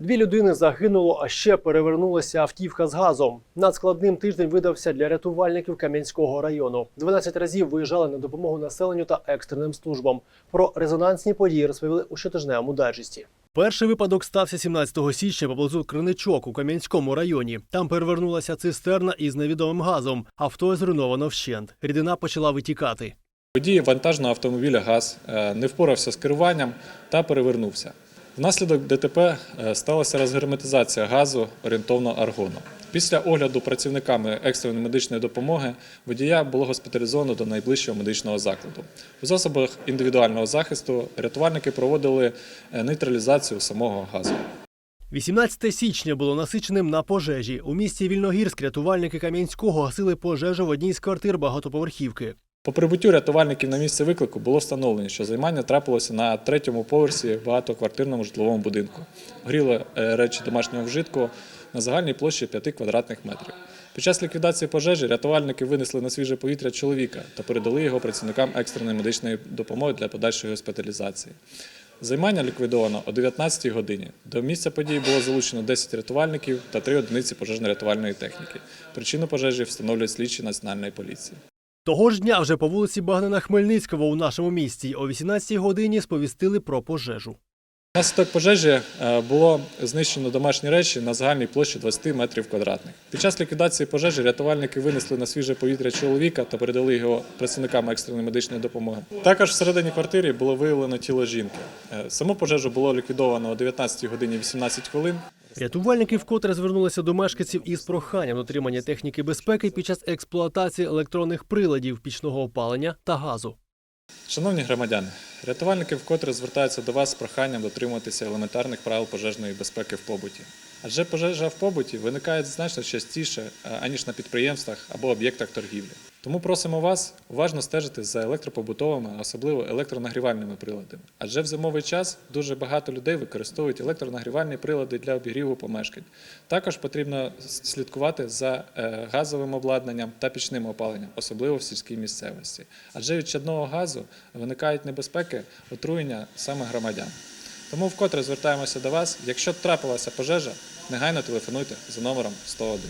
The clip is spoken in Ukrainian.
Дві людини загинуло, а ще перевернулася автівка з газом. Надскладним тиждень видався для рятувальників Кам'янського району. 12 разів виїжджали на допомогу населенню та екстреним службам. Про резонансні події розповіли у щотижневому дайджесті. Перший випадок стався 17 січня поблизу Криничок у Кам'янському районі. Там перевернулася цистерна із невідомим газом. Авто зруйновано вщент. Рідина почала витікати. Водій вантажного автомобіля ГАЗ е, не впорався з керуванням та перевернувся. Внаслідок ДТП е, сталася розгерметизація газу орієнтовно аргону. Після огляду працівниками екстреної медичної допомоги водія було госпіталізовано до найближчого медичного закладу. У засобах індивідуального захисту рятувальники проводили е, нейтралізацію самого газу. 18 січня було насиченим на пожежі. У місті Вільногірськ рятувальники Кам'янського гасили пожежу в одній з квартир багатоповерхівки. По прибуттю рятувальників на місце виклику було встановлено, що займання трапилося на третьому поверсі багатоквартирному житловому будинку. Горіли е, речі домашнього вжитку на загальній площі 5 квадратних метрів. Під час ліквідації пожежі рятувальники винесли на свіже повітря чоловіка та передали його працівникам екстреної медичної допомоги для подальшої госпіталізації. Займання ліквідовано о 19-й годині. До місця події було залучено 10 рятувальників та 3 одиниці пожежно-рятувальної техніки. Причину пожежі встановлюють слідчі національної поліції. Того ж дня вже по вулиці Багнена Хмельницького у нашому місті о 18 годині сповістили про пожежу. Внаслідок пожежі е, було знищено домашні речі на загальній площі 20 метрів квадратних. Під час ліквідації пожежі рятувальники винесли на свіже повітря чоловіка та передали його працівникам екстреної медичної допомоги. Також всередині квартири було виявлено тіло жінки. Е, Саму пожежу було ліквідовано о 19 годині 18 хвилин. Рятувальники вкотре звернулися до мешканців із проханням дотримання техніки безпеки під час експлуатації електронних приладів пічного опалення та газу. Шановні громадяни, рятувальники вкотре звертаються до вас з проханням дотримуватися елементарних правил пожежної безпеки в побуті. Адже пожежа в побуті виникає значно частіше, е, аніж на підприємствах або об'єктах торгівлі. Тому просимо вас уважно стежити за електропобутовими, особливо електронагрівальними приладами. Адже в зимовий час дуже багато людей використовують електронагрівальні прилади для обігріву помешкань. Також потрібно слідкувати за е, газовим обладнанням та пічним опаленням, особливо в сільській місцевості. Адже від чадного газу виникають небезпеки отруєння саме громадян. Тому вкотре звертаємося до вас. Якщо трапилася пожежа, негайно телефонуйте за номером 101.